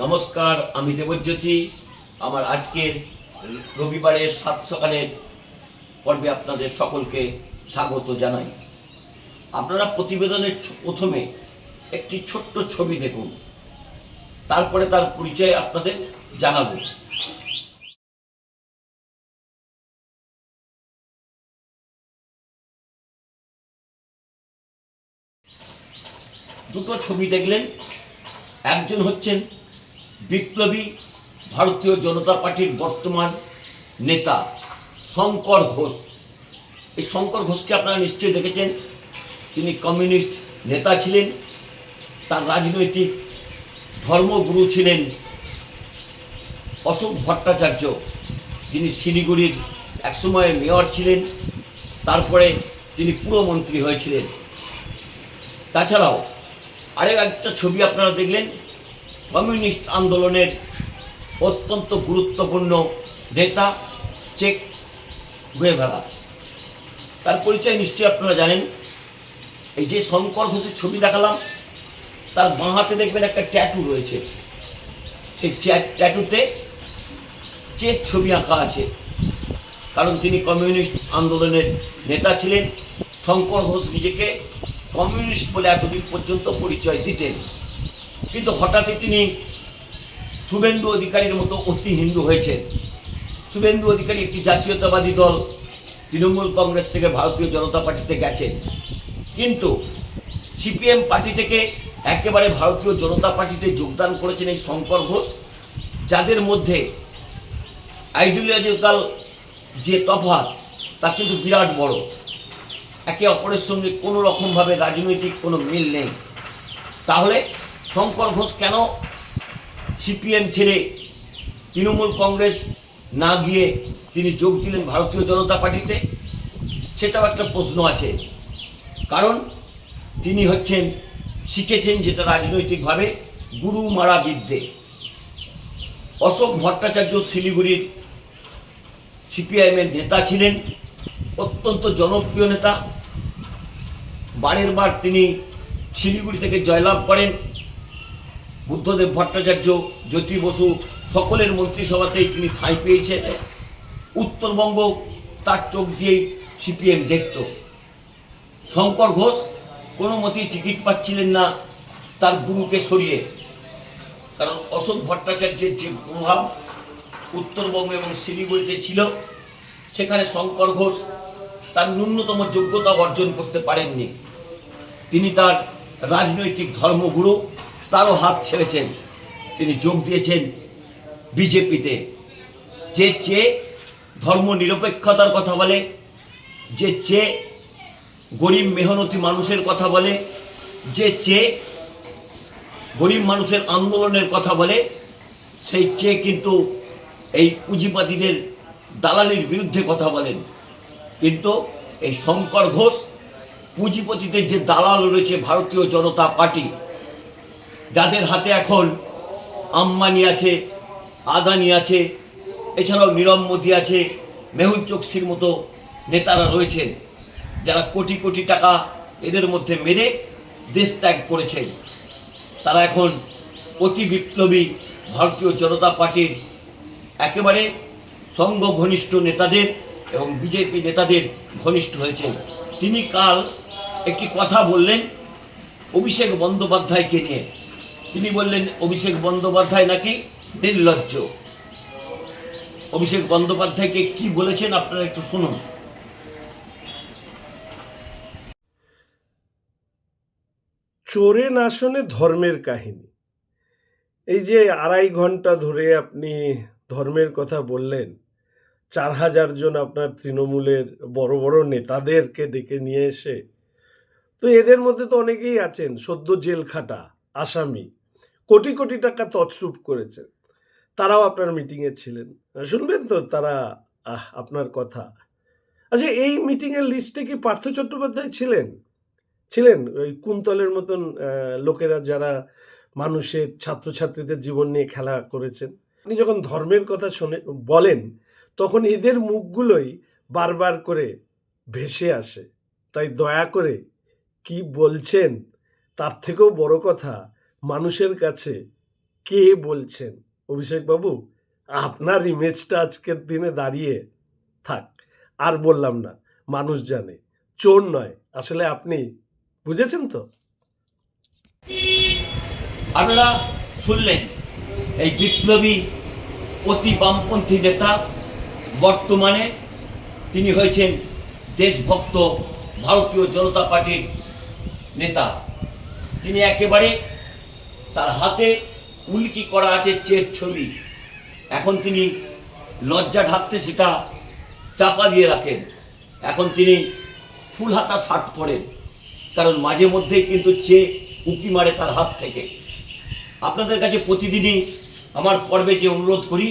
নমস্কার, আমি দেবজ্যোতি। আমার আজকের রবিবারের সাত সকালের পর্বে আপনাদের সকলকে স্বাগত জানাই। আপনারা প্রতিবেদনের প্রথমে একটি ছোট্ট ছবি দেখুন। তারপরে তার পরিচয় আপনাদের জানাব। দুটো ছবি দেখলেন। একজন হচ্ছেন বিপ্লবী ভারতীয় জনতা পার্টির বর্তমান নেতা শঙ্কর ঘোষ। এই শঙ্কর ঘোষকে আপনারা নিশ্চয়ই দেখেছেন। তিনি কমিউনিস্ট নেতা ছিলেন। তার রাজনৈতিক ধর্মগুরু ছিলেন অশোক ভট্টাচার্য। তিনি শিলিগুড়ির একসময় মেয়র ছিলেন। তারপরে তিনি পুরমন্ত্রী হয়েছিলেন। তাছাড়াও আরেক একটা ছবি আপনারা দেখলেন। কমিউনিস্ট আন্দোলনের অত্যন্ত গুরুত্বপূর্ণ নেতা, চেক গুয়েভারা তার পরিচয় নিশ্চয়ই আপনারা জানেন। এই যে শঙ্কর ঘোষের ছবি দেখালাম, তার বাঁ হাতে দেখবেন একটা ট্যাটু রয়েছে। সেই ট্যাটুতে চেক ছবি আঁকা আছে। কারণ তিনি কমিউনিস্ট আন্দোলনের নেতা ছিলেন। শঙ্কর ঘোষ নিজেকে কমিউনিস্ট বলে এতদিন পর্যন্ত পরিচয় দিতেন। কিন্তু হঠাৎই তিনি শুভেন্দু অধিকারীর মতো অতি হিন্দু হয়েছেন। শুভেন্দু অধিকারী একটি জাতীয়তাবাদী দল, তৃণমূল কংগ্রেস থেকে ভারতীয় জনতা পার্টিতে গেছেন। কিন্তু সিপিএম পার্টি থেকে একেবারে ভারতীয় জনতা পার্টিতে যোগদান করেছেন এই শঙ্কর ঘোষ, যাদের মধ্যে আইডিওলজিক্যাল যে তফাত তা কিন্তু বিরাট বড়। একে অপরের সঙ্গে কোনো রকমভাবে রাজনৈতিক কোনো মিল নেই। তাহলে শঙ্কর ঘোষ কেন সিপিএম ছেড়ে তৃণমূল কংগ্রেস না গিয়ে তিনি যোগ দিলেন ভারতীয় জনতা পার্টিতে? সেটাও একটা প্রশ্ন আছে। কারণ তিনি হচ্ছেন, শিখেছেন যেটা রাজনৈতিকভাবে গুরু মারা বিদ্যে। অশোক ভট্টাচার্য শিলিগুড়ির সিপিআইএমের নেতা ছিলেন, অত্যন্ত জনপ্রিয় নেতা। বারের বার তিনি শিলিগুড়ি থেকে জয়লাভ করেন। বুদ্ধদেব ভট্টাচার্য, জ্যোতি বসু সকলের মন্ত্রিসভাতেই তিনি ঠাঁই পেয়েছেন। উত্তরবঙ্গ তার চোখ দিয়েই সিপিএম দেখত। শঙ্কর ঘোষ কোনো মতেই টিকিট পাচ্ছিলেন না তার গুরুকে সরিয়ে। কারণ অশোক ভট্টাচার্যের যে প্রভাব উত্তরবঙ্গ এবং শিলিগুড়িতে ছিল, সেখানে শঙ্কর ঘোষ তার ন্যূনতম যোগ্যতা অর্জন করতে পারেননি। তিনি তার রাজনৈতিক ধর্মগুরু তারও হাত ছেড়েছেন। তিনি যোগ দিয়েছেন বিজেপিতে। যে চেয়ে ধর্ম নিরপেক্ষতার কথা বলে, যে চেয়ে গরিব মেহনতি মানুষের কথা বলে, যে চেয়ে গরিব মানুষের আন্দোলনের কথা বলে, সেই চেয়ে কিন্তু এই পুঁজিপাতিদের দালালির বিরুদ্ধে কথা বলেন। কিন্তু এই শঙ্কর ঘোষ পুঁজিপতিদের যে দালাল রয়েছে ভারতীয় জনতা পার্টি যাদের হাতে এখন আম্বানি আছে, আদানি আছে, এছাড়াও নীরব মোদী আছে, মেহুল চোকসির মতো নেতারা রয়েছেন, যারা কোটি কোটি টাকা এদের মধ্যে মেরে দেশ ত্যাগ করেছেন। তারা এখন অতি বিপ্লবী ভারতীয় জনতা পার্টির একেবারে সঙ্গ ঘনিষ্ঠ নেতাদের এবং বিজেপি নেতাদের ঘনিষ্ঠ হয়েছেন। তিনি কাল একটি কথা বললেন অভিষেক বন্দ্যোপাধ্যায়কে নিয়ে। তিনি বললেন, অভিষেক বন্দ্যোপাধ্যায় নাকি নির্লজ্জ? অভিষেক বন্দ্যোপাধ্যায়কে কি বলেছেন আপনারা একটু শুনুন। চোরে না শোনে ধর্মের কাহিনী। এই যে আড়াই ঘণ্টা ধরে আপনি ধর্মের কথা বললেন, চার হাজার জন আপনার তৃণমূলের বড় বড় নেতাদেরকে ডেকে নিয়ে এসে, তো এদের মধ্যে তো অনেকেই আছেন, সদ্য জেল খাটা আসামি। কোটি কোটি টাকা তছরূপ করেছেন তারাও আপনার মিটিংয়ে ছিলেন। শুনবেন তো তারা আপনার কথা। আচ্ছা এই মিটিংয়ের লিস্টে কি পার্থ চট্টোপাধ্যায় ছিলেন? ছিলেন? ওই কুন্তলের মতন লোকেরা যারা মানুষের ছাত্রছাত্রীদের জীবন নিয়ে খেলা করেছেন। আপনি যখন ধর্মের কথা শুনে, বলেন, তখন এদের মুখগুলোই বারবার করে ভেসে আসে। তাই দয়া করে কি বলছেন, তার থেকেও বড় কথা মানুষের কাছে কে বলছেন? অভিষেক বাবু আপনার ইমেজটা আজকের দিনে দাঁড়িয়ে থাক। আর বললাম না, মানুষ জানে। চোর নয়, আসলে আপনি বুঝেছেন তো? আপনারা শুনলেন, এই বিপ্লবী অতি বামপন্থী নেতা বর্তমানে তিনি হয়েছেন দেশভক্ত ভারতীয় জনতা পার্টির নেতা। তিনি একেবারে তার হাতে উল্কি করা আছে চের ছবি। এখন তিনি লজ্জা ঢাকতে সেটা চাপা দিয়ে রাখেন। এখন তিনি ফুল হাতা শার্ট পরেন, কারণ মাঝে মধ্যেই কিন্তু চেয়ে উকি মারে তার হাত থেকে। আপনাদের কাছে প্রতিদিনই আমার পর্বে যে অনুরোধ করি,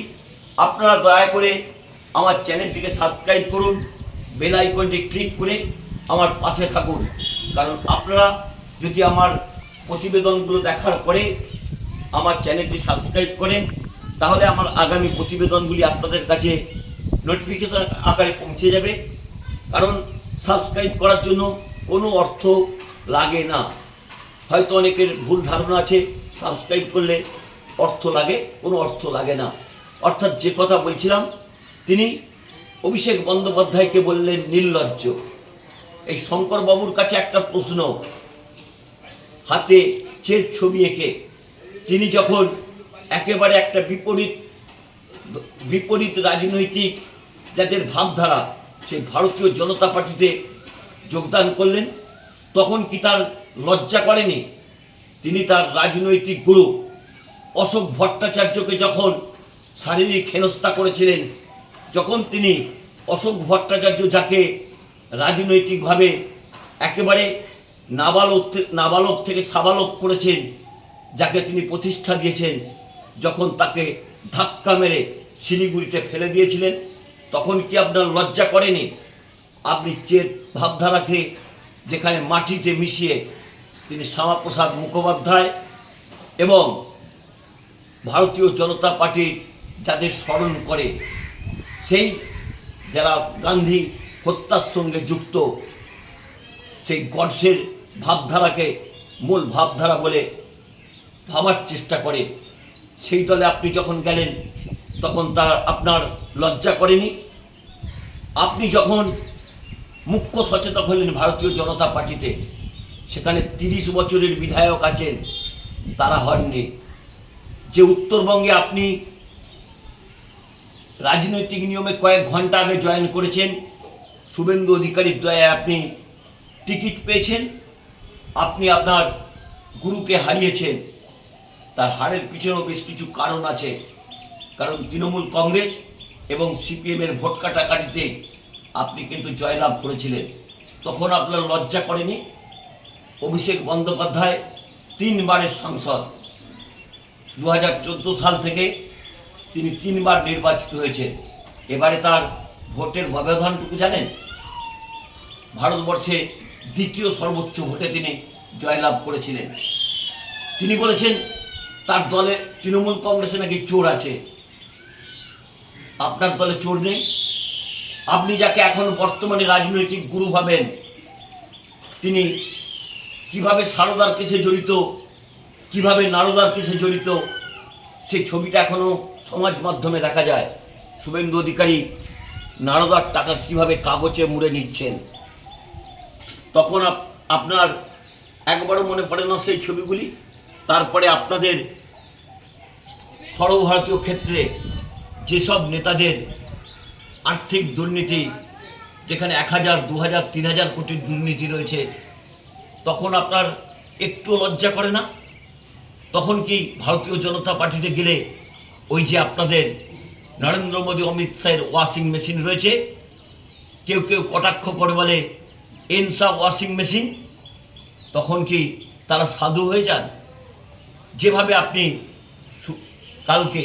আপনারা দয়া করে আমার চ্যানেলটিকে সাবস্ক্রাইব করুন, বেল আইকনটি ক্লিক করে আমার পাশে থাকুন। কারণ আপনারা যদি আমার প্রতিবেদনগুলো দেখার পরে আমার চ্যানেলটি সাবস্ক্রাইব করেন, তাহলে আমার আগামী প্রতিবেদনগুলি আপনাদের কাছে নোটিফিকেশন আকারে পৌঁছে যাবে। কারণ সাবস্ক্রাইব করার জন্য কোনো অর্থ লাগে না। হয়তো অনেকের ভুল ধারণা আছে, সাবস্ক্রাইব করলে অর্থ লাগে, কোনো অর্থ লাগে না। অর্থাৎ যে কথা বলছিলাম, তিনি অভিষেক বন্দ্যোপাধ্যায়কে বললেন নির্লজ্জ। এই শঙ্করবাবুর কাছে একটা প্রশ্ন হাতে চের ছবি এঁকে, তিনি যখন একেবারে একটা বিপরীত বিপরীত রাজনৈতিক যাদের ভাবধারা সেই ভারতীয় জনতা পার্টিতে যোগদান করলেন, তখন কি তার লজ্জা করেনি? তিনি তার রাজনৈতিক গুরু অশোক ভট্টাচার্যকে যখন শারীরিক হেনস্থা করেছিলেন, যখন তিনি অশোক ভট্টাচার্য যাকে রাজনৈতিকভাবে একেবারে নাবালক নাবালক থেকে সাবালক করেছেন, যাকে তিনি প্রতিষ্ঠা দিয়েছেন। যখন তাকে ধাক্কা মেরে শিলিগুড়িতে ফেলে দিয়েছিলেন, তখন কি আপনার লজ্জা করেনি? আপনি যে ভাবধারাকে যেখানে মাটিতে মিশিয়ে তিনি শ্যামাপ্রসাদ মুখোপাধ্যায় এবং ভারতীয় জনতা পার্টির যাদের স্মরণ করে, সেই যারা গান্ধী হত্যার সঙ্গে যুক্ত, সেই গডসের ভাবধারাকে মূল ভাবধারা বলে ভাবার চেষ্টা করে। সেই দলে আপনি যখন গেলেন, তখন তার আপনার লজ্জা করেনি? আপনি যখন মুখ্য সচেতক হলেন ভারতীয় জনতা পার্টিতে, সেখানে তিরিশ বছরের বিধায়ক আছেন তারা হননি। যে উত্তরবঙ্গে আপনি রাজনৈতিক নিয়মে কয়েক ঘণ্টা আগে জয়েন করেছেন, শুভেন্দু অধিকারীর দয়ায় আপনি টিকিট পেয়েছেন। আপনি আপনার গুরুকে হারিয়েছেন। তার হারের পিছনেও বেশ কিছু কারণ আছে। কারণ তৃণমূল কংগ্রেস এবং সিপিএমের ভোট কাটাকাটিতে আপনি কিন্তু জয়লাভ করেছিলেন। তখন আপনার লজ্জা করেনি? অভিষেক বন্দ্যোপাধ্যায় তিনবারের সাংসদ। দু হাজার চোদ্দ সাল থেকে তিনি তিনবার নির্বাচিত হয়েছেন। এবারে তার ভোটের ব্যবধানটুকু জানেন? ভারতবর্ষে দ্বিতীয় সর্বোচ্চ ভোটে তিনি জয়লাভ করেছিলেন। তিনি বলেছেন, তার দলে তৃণমূল কংগ্রেসে নাকি চোর আছে। আপনার দলে চোর নেই? আপনি যাকে এখন বর্তমানে রাজনৈতিক গুরু ভাবেন, তিনি কীভাবে সারদার কেসে জড়িত, কীভাবে নারদার কেসে জড়িত সেই ছবিটা এখনও সমাজ মাধ্যমে দেখা যায়। শুভেন্দু অধিকারী, নারদার টাকা কীভাবে কাগজে মুড়ে নিচ্ছেন? তখন আপ- আপনার একবারও মনে পড়ে না সেই ছবিগুলি। তারপরে আপনাদের সর্বভারতীয় ক্ষেত্রে যেসব নেতাদের আর্থিক দুর্নীতি, যেখানে এক হাজার, দু হাজার, তিন হাজার কোটির দুর্নীতি রয়েছে, তখন আপনার একটু লজ্জা করে না? তখন কি ভারতীয় জনতা পার্টিতে গেলে ওই যে আপনাদের নরেন্দ্র মোদী, অমিত শাহের ওয়াশিং মেশিন রয়েছে, কেউ কেউ কটাক্ষ করে বলে এনসা ওয়াশিং মেশিন, তখন কি তারা সাধু হয়ে যান? যেভাবে আপনি কালকে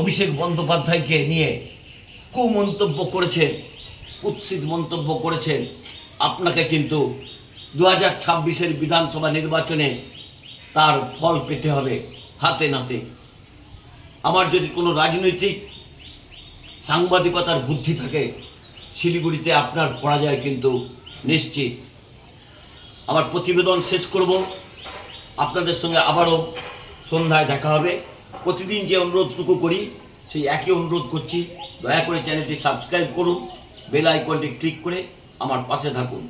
অভিষেক বন্দ্যোপাধ্যায়কে নিয়ে কুমন্তব্য করেছেন, কুৎসিত মন্তব্য করেছেন, আপনাকে কিন্তু দু হাজার ছাব্বিশের বিধানসভা নির্বাচনে তার ফল পেতে হবে হাতে নাতে। আমার যদি কোনো রাজনৈতিক সাংবাদিকতার বুদ্ধি থাকে, শিলিগুড়িতে আপনার পরাজয় কিন্তু নিশ্চিত। আমার প্রতিবেদন শেষ করব। আপনাদের সঙ্গে আবারও সন্ধ্যায় দেখা হবে। প্রতিদিন যে অনুরোধটুকু করি, সেই একই অনুরোধ করছি। দয়া করে চ্যানেলটি সাবস্ক্রাইব করুন, বেল আইকনটি ক্লিক করে আমার পাশে থাকুন।